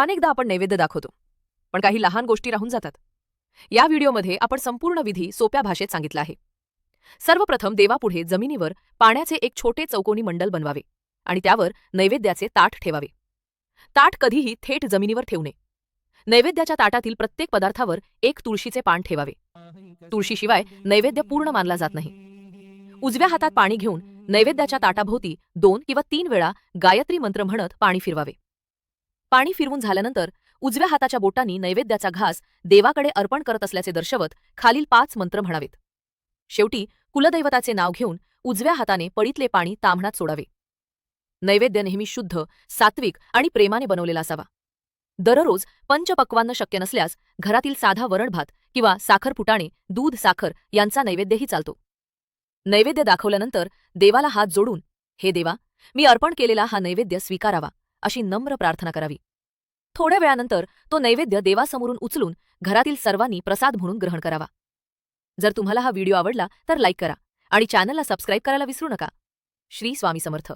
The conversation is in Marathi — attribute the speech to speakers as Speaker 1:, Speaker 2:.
Speaker 1: अनेकदा आपण नैवेद्य दाखवतो पण काही लहान गोष्टी राहून जातात. या व्हिडिओमध्ये आपण संपूर्ण विधी सोप्या भाषेत सांगितला आहे. सर्वप्रथम देवापुढे जमिनीवर पाण्याचे एक छोटे चौकोनी मंडल बनवावे आणि त्यावर नैवेद्याचे ताट ठेवावे. ताट कधीही थेट जमिनीवर ठेवू नये. नैवेद्याच्या ताटातील प्रत्येक पदार्थावर एक तुळशीचे पान ठेवावे. तुळशीशिवाय नैवेद्य पूर्ण मानला जात नाही. उजव्या हातात पाणी घेऊन नैवेद्याच्या ताटाभोवती दोन किंवा तीन वेळा गायत्री मंत्र म्हणत पाणी फिरवावे. पाणी फिरवून झाल्यानंतर उजव्या हाताच्या बोटांनी नैवेद्याचा घास देवाकडे अर्पण करत असल्याचे दर्शवत खालील पाच मंत्र म्हणावेत. शेवटी कुलदैवताचे नाव घेऊन उजव्या हाताने पडीतले पाणी तांबणात सोडावे. नैवेद्य नेहमी शुद्ध सात्विक आणि प्रेमाने बनवलेला असावा. दररोज पंचपक्वान्न शक्य नसल्यास घरातील साधा वरणभात किंवा साखर फुटाणे दूध साखर यांचा नैवेद्यही चालतो. नैवेद्य दाखवल्यानंतर देवाला हात जोडून हे देवा मी अर्पण केलेला हा नैवेद्य स्वीकारावा. अशी नम्र प्रार्थना करावी. थोड्या वेळानंतर तो नैवेद्य देवासमोरून उचलून घरातील सर्वांनी प्रसाद म्हणून ग्रहण करावा. जर तुम्हाला हा व्हिडिओ आवडला तर लाईक करा आणि चॅनलला सबस्क्राईब करायला विसरू नका. श्री स्वामी समर्थ.